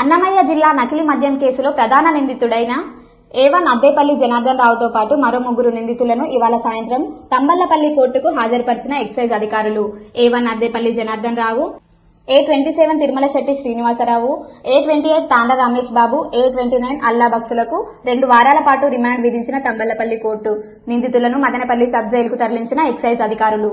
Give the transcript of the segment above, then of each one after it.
అన్నమయ్య జిల్లా నకిలీ మద్యం కేసులో ప్రధాన నిందితుడైన ఏవన్ అద్దేపల్లి జనార్దన్ రావుతో పాటు మరో ముగ్గురు నిందితులను ఇవాళ సాయంత్రం తంబళ్ళపల్లి కోర్టుకు హాజరుపరిచిన ఎక్సైజ్ అధికారులు A one Addepalli Janardhan Rao A twenty seven Tirumala Shetty Srinivasarao A twenty eight Thanda Ramesh Babu A twenty nine అల్లా బక్సులకు రెండు వారాల పాటు రిమాండ్ విధించిన తంబళ్ళపల్లి కోర్టు నిందితులను మదనపల్లి సబ్ జైలుకు తరలించిన ఎక్సైజ్ అధికారులు.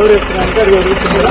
డోర్ వేసుకున్నాను